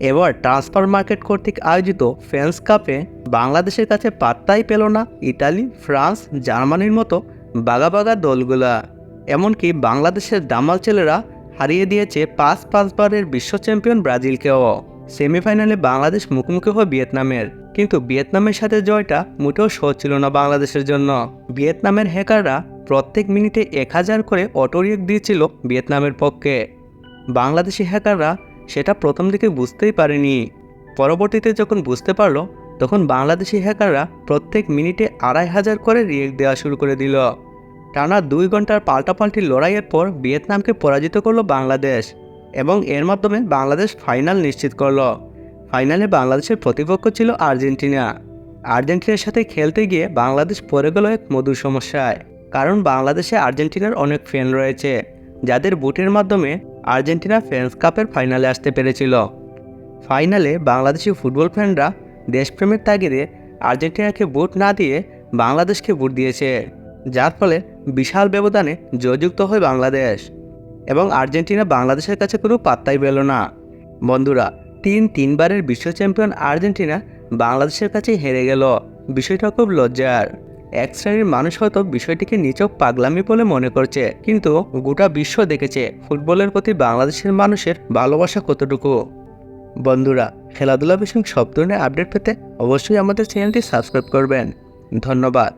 এবার transfer market কর্তৃক আয়োজিত ফ্রেন্স কাপে বাংলাদেশের কাছে পাত্তাই পেল না ইতালি, ফ্রান্স, জার্মানির মতো বাগা বাগা দলগুলা। এমনকি বাংলাদেশের দামাল ছেলেরা হারিয়ে দিয়েছে পাঁচ পাঁচবারের বিশ্ব চ্যাম্পিয়ন ব্রাজিলকেও। সেমিফাইনালে বাংলাদেশ মুখোমুখি হয় ভিয়েতনামের। কিন্তু ভিয়েতনামের সাথে জয়টা মোটেও সহজ ছিল না বাংলাদেশের জন্য। ভিয়েতনামের হ্যাকাররা প্রত্যেক মিনিটে এক হাজার করে অটোরিয়েক দিয়েছিল ভিয়েতনামের পক্ষে। বাংলাদেশি হ্যাকাররা সেটা প্রথম দিকে বুঝতেই পারেনি। পরবর্তীতে যখন বুঝতে পারল, তখন বাংলাদেশি হ্যাকাররা প্রত্যেক মিনিটে আড়াই হাজার করে রিয়েক্ট দেওয়া শুরু করে দিল। টানা দুই ঘণ্টার পাল্টাপাল্টি লড়াইয়ের পর ভিয়েতনামকে পরাজিত করল বাংলাদেশ এবং এর মাধ্যমে বাংলাদেশ ফাইনাল নিশ্চিত করল। ফাইনালে বাংলাদেশের প্রতিপক্ষ ছিল আর্জেন্টিনা। আর্জেন্টিনার সাথে খেলতে গিয়ে বাংলাদেশ পড়ে গেল এক মধুর সমস্যায়, কারণ বাংলাদেশে আর্জেন্টিনার অনেক ফ্যান রয়েছে, যাদের বুটের মাধ্যমে আর্জেন্টিনা ফ্রেন্স কাপের ফাইনালে আসতে পেরেছিল। ফাইনালে বাংলাদেশি ফুটবল ফ্যানরা দেশপ্রেমের তাগিদে আর্জেন্টিনাকে বুট না দিয়ে বাংলাদেশকে বুট দিয়েছে, যার ফলে বিশাল ব্যবধানে জয়যুক্ত হয় বাংলাদেশ। এবং আর্জেন্টিনা বাংলাদেশের কাছে কোনো পাত্তাই পেল না। বন্ধুরা, তিন তিনবারের বিশ্ব চ্যাম্পিয়ন আর্জেন্টিনা বাংলাদেশের কাছে হেরে গেল। বিষয়টা খুব লজ্জার। এক শ্রেণির মানুষ হয়তো বিষয়টিকে নিচক পাগলামি বলে মনে করছে, কিন্তু গোটা বিশ্ব দেখেছে ফুটবলের প্রতি বাংলাদেশের মানুষের ভালোবাসা কতটুকু। বন্ধুরা, খেলাধুলা বিষয়ক সব ধরনের আপডেট পেতে অবশ্যই আমাদের চ্যানেলটি সাবস্ক্রাইব করবেন। ধন্যবাদ।